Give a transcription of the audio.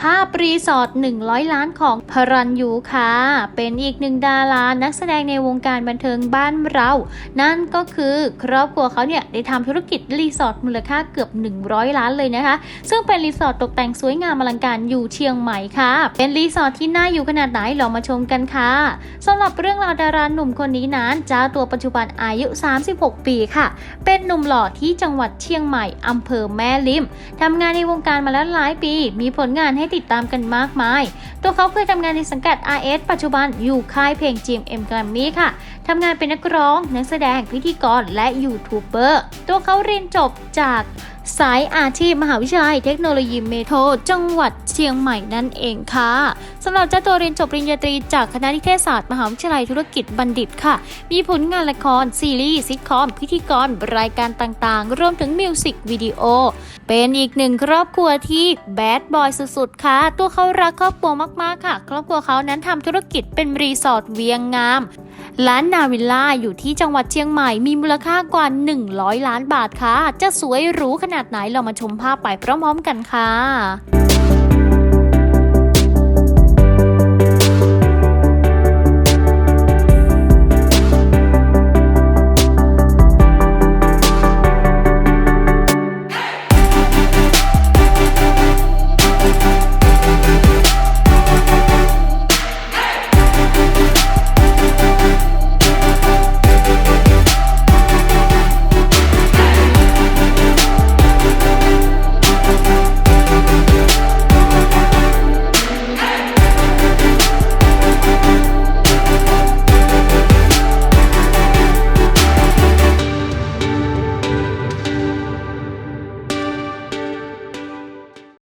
ภาพรีสอร์ท100 ล้านของพรัญยูค่ะ เป็นอีกหนึ่งดารานักแสดงในวงการบันเทิงบ้านเรา นั่นก็คือครอบครัวเขาเนี่ยได้ทำธุรกิจรีสอร์ทมูลค่าเกือบ 100 ล้านเลยนะคะ ซึ่งเป็นรีสอร์ทตกแต่งสวยงามอลังการอยู่เชียงใหม่ค่ะ เป็นรีสอร์ทที่น่าอยู่ขนาดไหนลองมาชมกันค่ะสำหรับเรื่องราวดาราหนุ่มคนนี้นั้นเจ้าตัวปัจจุบันอายุ 36 ปีค่ะ เป็นหนุ่มหล่อที่จังหวัดเชียงใหม่อำเภอแม่ริมทำงานในวงการมาแล้วหลายปี มีผลงานให้ติดตามกันมากมาย ตัวเขาเคยทำงานในสังกัด RS ปัจจุบันอยู่ค่ายเพลง GMM Grammy ค่ะทำงานเป็นนักร้อง นักแสดง พิธีกร และยูทูบเบอร์ ตัวเขาเรียนจบจาก สายอาชีพมหาวิทยาลัยเทคโนโลยีเมโทรจังหวัดเชียงใหม่นั่นเองค่ะสำหรับเจ้าตัวเรียนจบปริญญาตรีจากคณะนิเทศศาสตร์มหาวิทยาลัยธุรกิจบัณฑิตค่ะ มีผลงานละคร ซีรีส์ซิทคอม พิธีกร รายการต่างๆ รวมถึงมิวสิกวิดีโอ เป็นอีกหนึ่งครอบครัวที่แบดบอยสุดๆ ค่ะ ตัวเขารักครอบครัวมากๆ ค่ะ ครอบครัวเขานั้นทำธุรกิจเป็นรีสอร์ทเวียงงามร้านนาวิลล่าอยู่ที่จังหวัดเชียงใหม่มีมูลค่ากว่า 100 ล้านบาทค่ะ จะสวยหรูขนาดนาดไหนเรามาชมภาพไปพร้อมๆกันค่ะ